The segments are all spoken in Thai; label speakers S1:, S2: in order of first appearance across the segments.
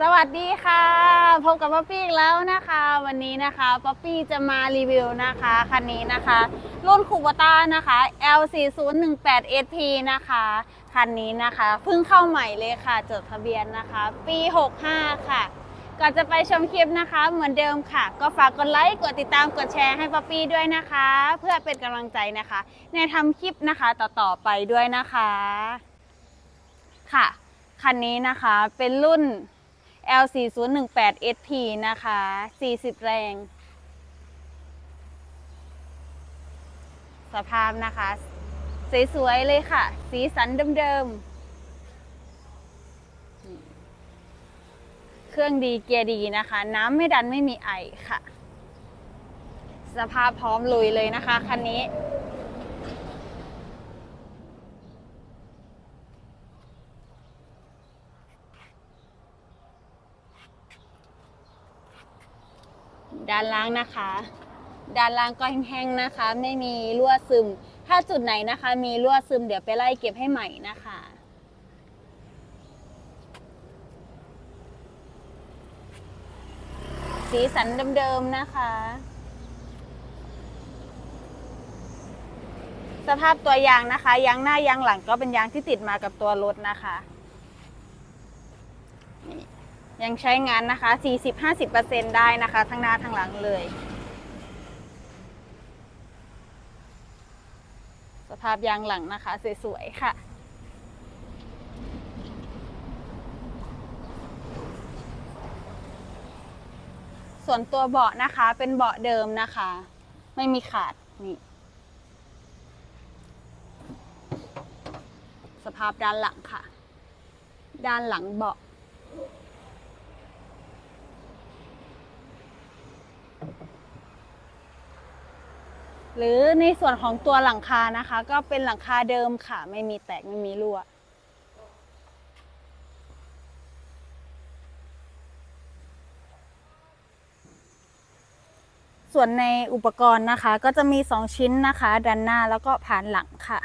S1: สวัสดีค่ะ พบกับป๊อปปี้อีกแล้วนะคะ วันนี้นะคะป๊อปปี้จะมารีวิวนะคะคันนี้นะคะ รุ่นคูบต้านะคะ L4018SP นะคะคันนี้นะคะเพิ่งเข้าใหม่เลยค่ะ จดทะเบียนนะคะ ปี 65 ค่ะ ก่อนจะไปชมคลิปนะคะ เหมือนเดิมค่ะ ก็ฝากกดไลค์กดติดตามกดแชร์ให้ป๊อปปี้ด้วยนะคะ เพื่อเป็นกำลังใจนะคะ ในทำคลิปนะคะต่อๆไปด้วยนะคะ ค่ะคันนี้นะคะเป็นรุ่น L4018SP นะคะ 40 แรง สภาพนะคะ สวยๆ เลยค่ะ สีสันเดิมๆ เครื่องดีเกียร์ดีนะคะ น้ำไม่ดันไม่มีไอค่ะ สภาพพร้อมลุยเลยนะคะ คันนี้ ด้านล่างนะคะ ด้านล่างก็แห้งๆนะคะ ไม่มีรั่วซึม ถ้าจุดไหนนะคะ มีรั่วซึมเดี๋ยวไปไล่เก็บให้ใหม่นะคะสีสันเดิมๆนะคะ สภาพตัวยางนะคะ ยางหน้ายางหลังก็เป็นยางที่ติดมากับตัวรถนะคะ ยังใช้งานนะคะ 40-50%ได้นะคะ ทั้งหน้าทั้งหลังเลย สภาพยางหลังนะคะ สวยๆ ค่ะส่วนตัวเบาะนะคะเป็นเบาะเดิมนะคะ ไม่มีขาดนี่ สภาพด้านหลังค่ะ ด้านหลังเบาะ หรือในส่วนของตัวหลังคานะคะ ก็เป็นหลังคาเดิมค่ะ ไม่มีแตกไม่มีรั่วส่วนในอุปกรณ์นะคะก็จะมี 2 ชิ้นนะคะ ด้านหน้าแล้วก็ผ่านหลังค่ะ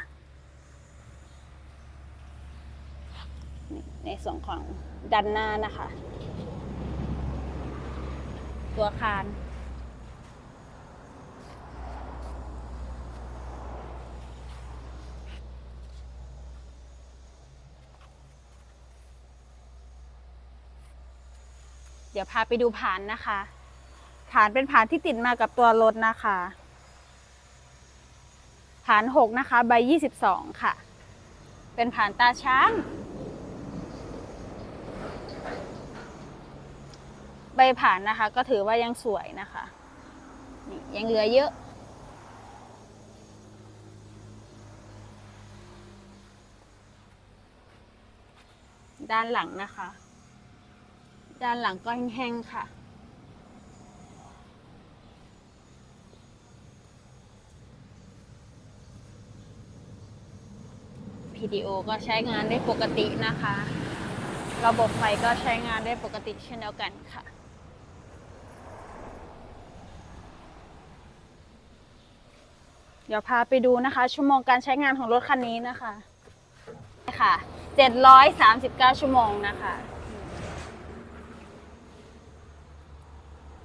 S1: ในส่วนของด้านหน้านะคะ ตัวคาน ดี๋ยวพาไปดูผานนะคะ ผานเป็นผานที่ติดมากับตัวรถนะคะ ผานหกนะคะใบยี่สิบสองค่ะ เป็นผานตาช้าง ใบผ่านนะคะ ก็ถือว่ายังสวยนะคะนี่ยังเหลือเยอะด้านหลังนะคะ ด้านหลังก็แห้งๆค่ะ PDO ก็ใช้งานได้ปกตินะคะ ระบบไฟก็ใช้งานได้ปกติเช่นเดียวกันค่ะเดี๋ยวพาไปดูนะคะ ชั่วโมงการใช้งานของรถคันนี้นะคะค่ะ 739 ชั่วโมงนะคะ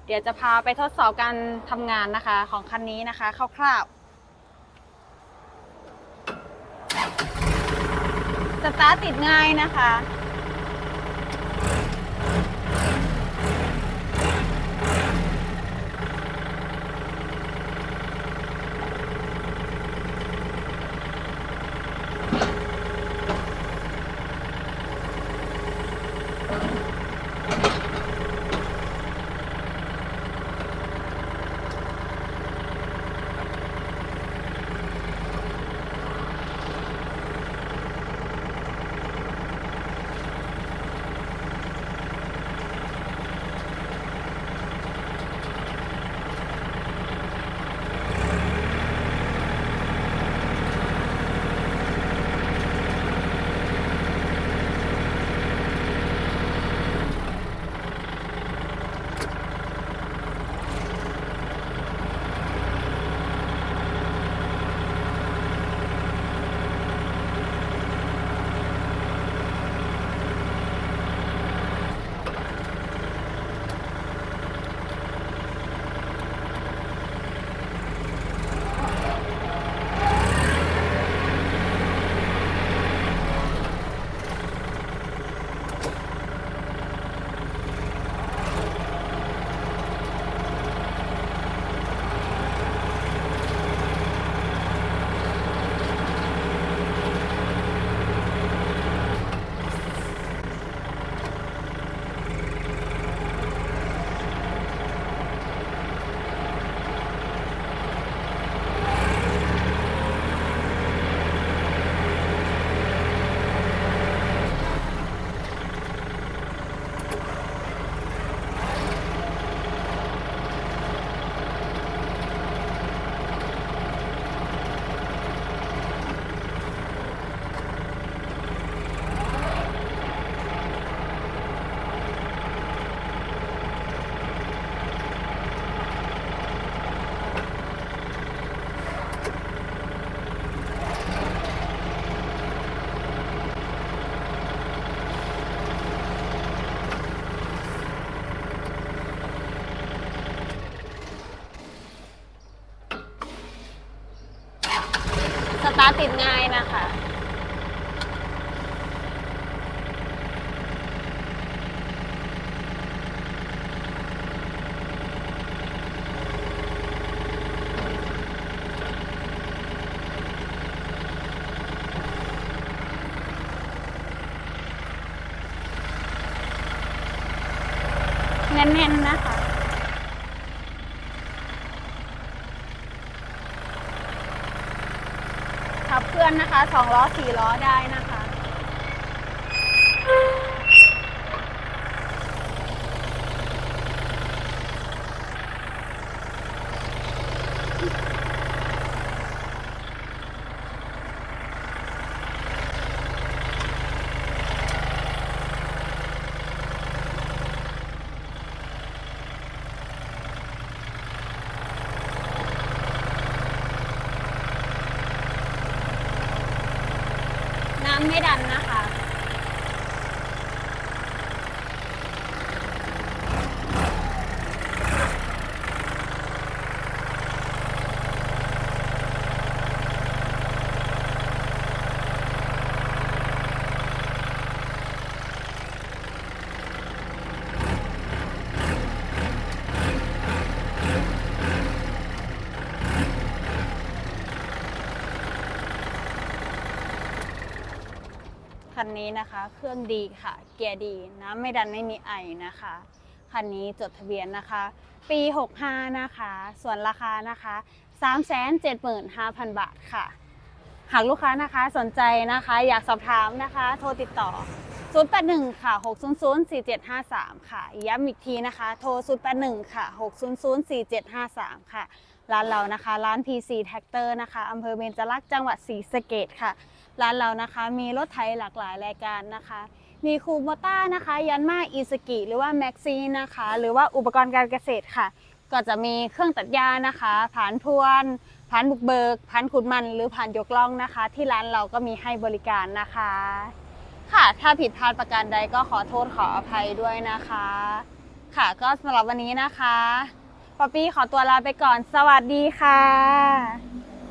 S1: เดี๋ยวจะพาไปทดสอบการทำงานนะคะของคันนี้นะคะคร่าวๆสตาร์ทติดง่ายนะคะ สตาร์ทติดง่ายนะคะ แน่นๆนะคะ ขับเคลื่อ นะคะสองล้อสี่ล้อได้นะคะ น้ำ ไม่ดันนะคะ คันนี้นะคะ เครื่องดีค่ะ เกียร์ดีน้ำไม่ดันไม่มีไอนะคะ คันนี้จดทะเบียนนะคะ ปี 65 นะคะ ส่วนราคานะคะ 375,000 บาทค่ะ หากลูกค้านะคะสนใจนะคะ อยากสอบถามนะคะ โทรติดต่อ 081 ค่ะ 600 4753 ค่ะ ย้ำอีกทีนะคะ โทร 081 ค่ะ 600 4753 ค่ะ ร้านเรานะคะ ร้าน PC Tractor นะคะอำเภอเบญจรักษ์จังหวัดศรีสะเกดค่ะ ร้านเรานะคะมีรถไถหลากหลายรายการนะคะ มีคูโบต้านะคะยันมาอีสกิหรือว่าแม็กซีนะคะ หรือว่าอุปกรณ์การเกษตรค่ะ ก็จะมีเครื่องตัดหญ้านะคะผ่านพวนผ่านบุกเบิกผ่านขุดมันหรือผ่านยกล่องนะคะ ที่ร้านเราก็มีให้บริการนะคะ ค่ะถ้าผิดพลาดประการใดก็ขอโทษขออภัยด้วยนะคะ ค่ะก็สำหรับวันนี้นะคะป๊อปปี้ขอตัวลาไปก่อน สวัสดีค่ะ